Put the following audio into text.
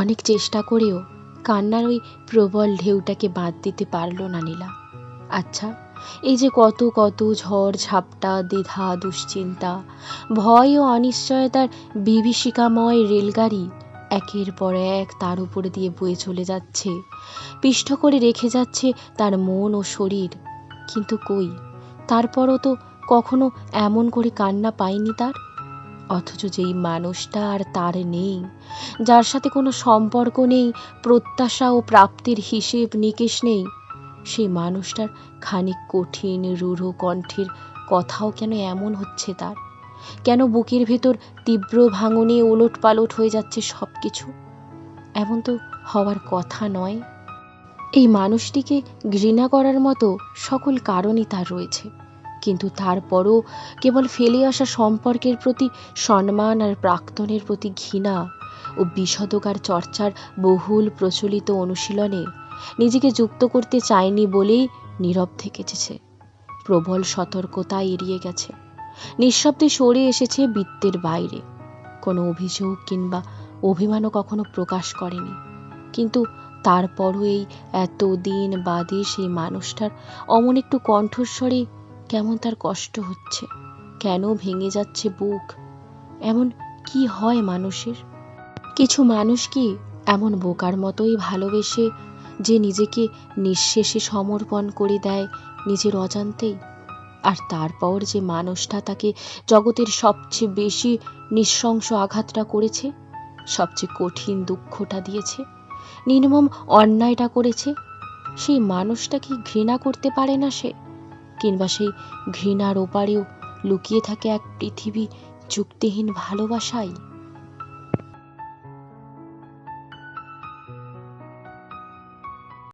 অনেক চেষ্টা করেও কান্নার ওই প্রবল ঢেউটাকে বাদ দিতে পারল না নীলা। আচ্ছা এই যে কত কত ঝড়, ঝাপটা, দ্বিধা, দুশ্চিন্তা, ভয় ও অনিশ্চয়তার বিভীষিকাময় রেলগাড়ি একের পর এক তার উপরে দিয়ে বয়ে চলে যাচ্ছে, পিষ্ট করে রেখে যাচ্ছে তার মন ও শরীর। কিন্তু কই? তারপরও তো কখনো এমন করে কান্না পায়নি তার? অথচ যেই মানুষটা আর তার নেই, যার সাথে কোনো সম্পর্ক নেই, প্রত্যাশা ও প্রাপ্তির হিসেব নিকেশ নেই, সেই মানুষটার খানিক কঠিন, রূঢ় কণ্ঠের কথাও কেন এমন হচ্ছে তার? কেন বুকের ভেতর তীব্র ভাঙনে ওলট পালট হয়ে যাচ্ছে সব কিছু এমন তো হওয়ার কথা নয়। এই মানুষটিকে ঘৃণা করার মতো সকল কারণই তার রয়েছে। কিন্তু তারপরও কেবল ফেলে আসা সম্পর্কের প্রতি সম্মান আর প্রাক্তনের প্রতি ঘৃণা ও বিষদকার চর্চার বহুল প্রচলিত অনুশীলনে নিজেকে যুক্ত করতে চায়নি বলেই নীরব থেকেছে। প্রবল সতর্কতা এড়িয়ে গেছে। নিঃশব্দে সরে এসেছে বৃত্তের বাইরে। কোনো অভিযোগ কিংবা অভিমানও কখনো প্রকাশ করেনি। কিন্তু তারপরও এই এতদিন বাদে সেই মানুষটার অমন একটু কণ্ঠস্বরে কেমন তার কষ্ট হচ্ছে? কেন ভেঙে যাচ্ছে বুক? এমন কি হয় মানুষের? কিছু মানুষ কি এমন বোকার মতোই ভালোবেসে যে নিজেকে নিঃশেষে সমর্পণ করে দেয় নিজের অজান্তেই? আর তারপর যে মানুষটা তাকে জগতের সবচেয়ে বেশি নিঃশংস আঘাতটা করেছে, সবচেয়ে কঠিন দুঃখটা দিয়েছে, নির্মম অন্যায়টা করেছে, সেই মানুষটা কি ঘৃণা করতে পারে না সে? কিংবা সেই ঘৃণার ওপারেও লুকিয়ে থাকে এক পৃথিবী যুক্তিহীন ভালোবাসাই